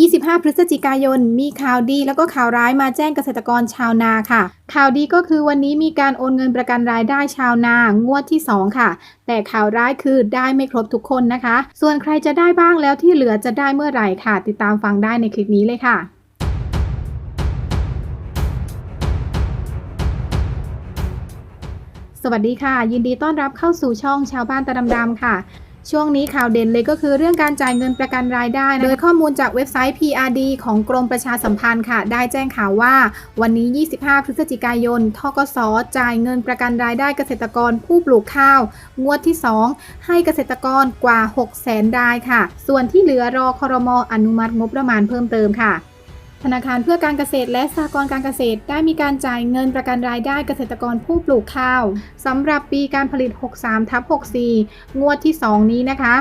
25 พฤศจิกายน มีข่าวดีแล้วก็ข่าวร้ายมาแจ้งเกษตรกรชาวนาค่ะ ข่าวดีก็คือวันนี้มีการโอนเงินประกันรายได้ชาวนางวดที่ 2 ค่ะ แต่ข่าวร้ายคือได้ไม่ครบทุกคนนะคะ ส่วนใครจะได้บ้างแล้วที่เหลือจะได้เมื่อไหร่ค่ะ ติดตามฟังได้ในคลิปนี้เลยค่ะสวัสดีค่ะ ยินดีต้อนรับเข้าสู่ช่องชาวบ้านตาดำๆค่ะ ช่วงนี้ข่าวเด่นเลยก็คือเรื่องการจ่ายเงินประกันรายได้นะโดยข้อมูลจากเว็บไซต์ PRD ของกรมประชาสัมพันธ์ค่ะ ได้แจ้งข่าวว่า วันนี้ 25 พฤศจิกายน ทกส จ่ายเงินประกันรายได้เกษตรกรผู้ปลูกข้าว งวดที่ 2 ให้เกษตรกรกว่า 6 0 0 0 0รายค่ะ ส่วนที่เหลือรอครมอนุมัติงบประมาณเพิ่มเติมค่ะ ธนาคารเพื่อการเกษตรและสหกรณ์การเกษตรได้มีการจ่ายเงินประกันรายได้เกษตรกรผู้ปลูกข้าวสำหรับปีการผลิต 63ทับ64 งวดที่ 2 นี้นะคะ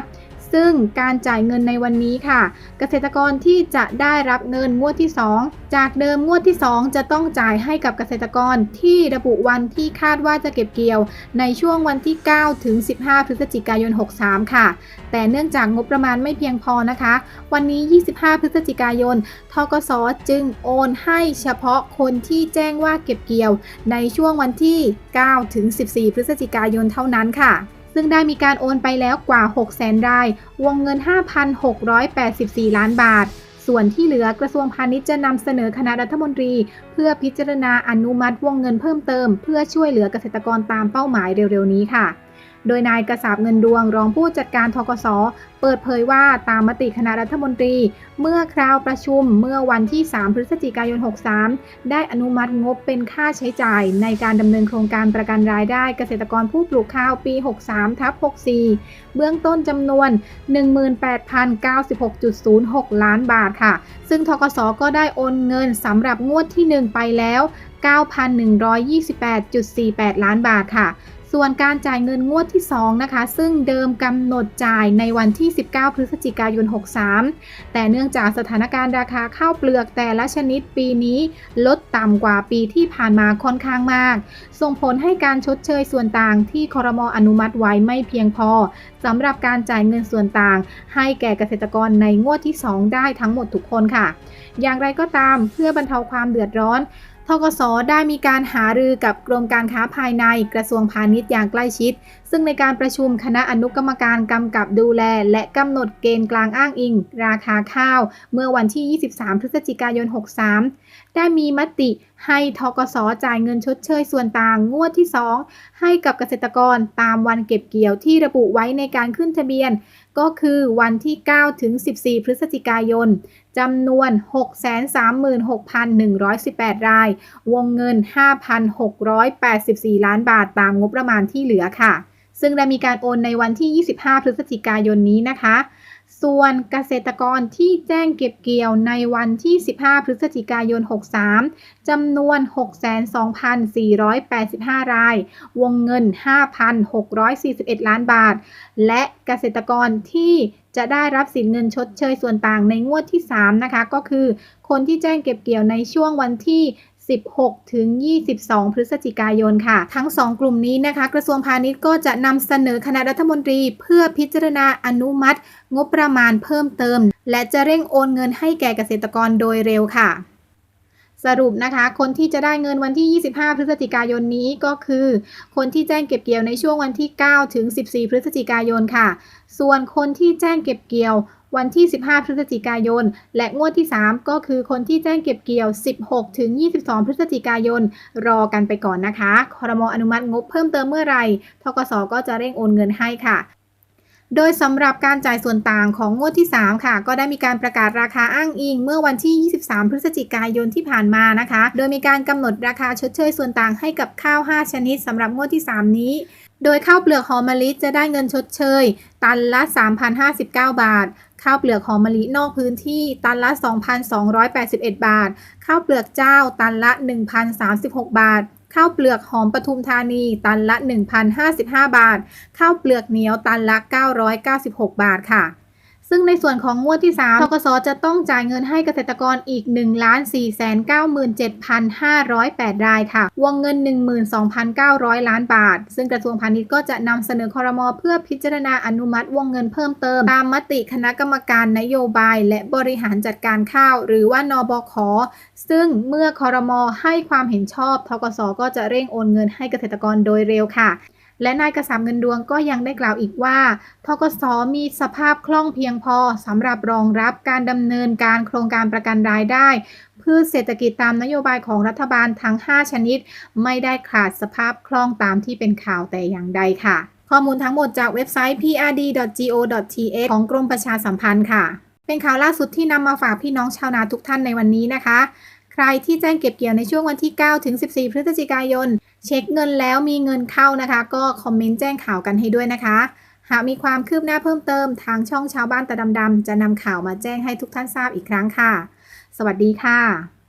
ซึ่งการจ่ายเงินในวันนี้ค่ะ เกษตรกรที่จะได้รับเงินงวดที่ 2 จากเดิมงวดที่ 2 จะต้องจ่ายให้กับเกษตรกรที่ระบุวันที่คาดว่าจะเก็บเกี่ยว ในช่วงวันที่ 9 ถึง 15 พฤศจิกายน 63 ค่ะ แต่เนื่องจากงบประมาณไม่เพียงพอนะคะ วันนี้ 25 พฤศจิกายนทกสจึงโอนให้เฉพาะคนที่แจ้งว่าเก็บเกี่ยว ในช่วงวันที่ 9 ถึง 14 พฤศจิกายนเท่านั้นค่ะ ซึ่งได้มีการโอนไปแล้วกว่า 6 0 0 0 0ราย วงเงิน 5,684 ล้านบาท ส่วนที่เหลือกระทรวงพาณิชย์จะนำเสนอคณะรัฐมนตรี เพื่อพิจารณาอนุมัติวงเงินเพิ่มเติม เพื่อช่วยเหลือเกษตรกรตามเป้าหมายเร็วๆนี้ค่ะ โดยนายกระสาบเงินดวงรองผู้จัดการทกสเปิดเผยว่าตามมติคณะรัฐมนตรี เมื่อคราวประชุมเมื่อวันที่ 3 พฤศจิกายน 63 ได้อนุมัติงบเป็นค่าใช้จ่ายในการดำเนินโครงการประกันรายได้เกษตรกรผู้ปลูกข้าวปี 63ทับ64 เบื้องต้นจำนวน 18,096.06 ล้านบาทค่ะ ซึ่งทกสก็ได้โอนเงินสำหรับงวดที่ 1 ไปแล้ว 9,128.48 ล้านบาทค่ะ ส่วนการจ่ายเงินงวดที่ 2 นะคะ ซึ่งเดิมกำหนดจ่ายในวันที่ 19 พฤศจิกายน 63 แต่เนื่องจากสถานการณ์ราคาข้าวเปลือกแต่ละชนิดปีนี้ลดต่ำกว่าปีที่ผ่านมาค่อนข้างมาก ส่งผลให้การชดเชยส่วนต่างที่คอรมออนุมัติไว้ไม่เพียงพอสำหรับการจ่ายเงินส่วนต่าง ให้แก่เกษตรกรในงวดที่ 2 ได้ทั้งหมดทุกคนค่ะ อย่างไรก็ตามเพื่อบรรเทาความเดือดร้อน กสได้มีการหารือกับกรมการค้าภายในกระทรวงพาณิชย์อย่างใกล้ชิด ซึ่งในการประชุมคณะอนุกรรมการกำกับดูแล และกำหนดเกณฑ์กลางอ้างอิง ราคาข้าว เมื่อวันที่ 23 พฤศจิกายน 63 ได้มีมติให้ทกสจ่ายเงินชดเชยส่วนต่างงวดที่ 2 ให้กับเกษตรกรตามวันเก็บเกี่ยวที่ระบุไว้ในการขึ้นทะเบียนก็คือวันที่ 9 ถึง 14 พฤศจิกายนจำนวน 636,118 ราย วงเงิน 5,684 ล้านบาทตามงบประมาณที่เหลือค่ะ ซึ่งได้มีการโอนในวันที่ 25 พฤศจิกายนนี้นะคะ ส่วนเกษตรกรที่แจ้งเก็บเกี่ยวในวันที่ 15 พฤศจิกายน 63 จำนวน 6,2485 ราย วงเงิน 5,641 ล้านบาท และเกษตรกรที่จะได้รับสินเงินชดเชยส่วนต่างในงวดที่ 3 นะคะ ก็คือ คนที่แจ้งเก็บเกี่ยวในช่วงวันที่ 16 ถึง 22 พฤศจิกายนค่ะ ทั้ง 2 กลุ่มนี้นะคะ กระทรวงพาณิชย์ก็จะนำเสนอคณะรัฐมนตรี เพื่อพิจารณาอนุมัติ งบประมาณเพิ่มเติม และจะเร่งโอนเงินให้แก่เกษตรกรโดยเร็วค่ะสรุปนะคะ คนที่จะได้เงินวันที่ 25 พฤศจิกายนนี้ก็คือ คนที่แจ้งเก็บเกี่ยวในช่วงวันที่ 9 ถึง 14 พฤศจิกายนค่ะ ส่วนคนที่แจ้งเก็บเกี่ยว วันที่ 15 พฤศจิกายน และงวดที่ 3 ก็คือคนที่แจ้งเก็บเกี่ยว 16 ถึง 22 พฤศจิกายน รอกันไปก่อนนะคะครมอนุมัติงบเพิ่มเติมเมื่อไหร่ทกสก็จะเร่งโอนเงินให้ค่ะโดยสำหรับการจ่ายส่วนต่างของงวดที่ 3 ค่ะ ก็ได้มีการประกาศราคาอ้างอิง เมื่อวันที่ 23 พฤศจิกายนที่ผ่านมานะคะ โดยมีการกำหนดราคาชดเชยส่วนต่างให้กับข้าว 5 ชนิดสำหรับงวดที่ 3 นี้ โดยข้าวเปลือกหอมมะลิจะได้เงินชดเชย ตันละ 3,059 บาท ข้าวเปลือกหอมมะลินอกพื้นที่ตันละ 2,281 บาท ข้าวเปลือกเจ้าตันละ 1,036 บาท ข้าวเปลือกหอมปทุมธานี ตันละ 1,055 บาท ข้าวเปลือกเหนียวตันละ 996 บาทค่ะ ซึ่งในส่วนของงวดที่ 3 ทกสจะต้องจ่ายเงินให้เกษตรกรอีก 1 4 9 7 5 0 8 รายค่ะ วงเงิน 12,900 ล้านบาท ซึ่งกระทรวงพาณิชย์ก็จะนำเสนอคอรมอเพื่อพิจารณาอนุมัติวงเงินเพิ่มเติม ตามมติคณะกรรมการนโยบาย และบริหารจัดการข้าว หรือว่านบคซึ่งเมื่อคอรมอให้ความเห็นชอบทกสก็จะเร่งโอนเงินให้เกษตรกรโดยเร็วค่ะ และนายกระสามเงินดวงก็ยังได้กล่าวอีกว่าทกสมีสภาพคล่องเพียงพอสำหรับรองรับการดำเนินการโครงการประกันรายได้พืชเศรษฐกิจตามนโยบายของรัฐบาลทั้ง 5 ชนิด ไม่ได้ขาดสภาพคล่องตามที่เป็นข่าวแต่อย่างใดค่ะ ข้อมูลทั้งหมดจากเว็บไซต์ prd.go.th ของกรมประชาสัมพันธ์ค่ะ เป็นข่าวล่าสุดที่นำมาฝากพี่น้องชาวนาทุกท่านในวันนี้นะคะ ใครที่แจ้งเก็บเกี่ยวในช่วงวันที่ 9 ถึง 14 พฤศจิกายน เช็คเงินแล้วมีเงินเข้านะคะ ก็คอมเมนต์แจ้งข่าวกันให้ด้วยนะคะ หากมีความคืบหน้าเพิ่มเติมทางช่องชาวบ้านตะดำๆจะนำข่าวมาแจ้งให้ทุกท่านทราบอีกครั้งค่ะ สวัสดีค่ะ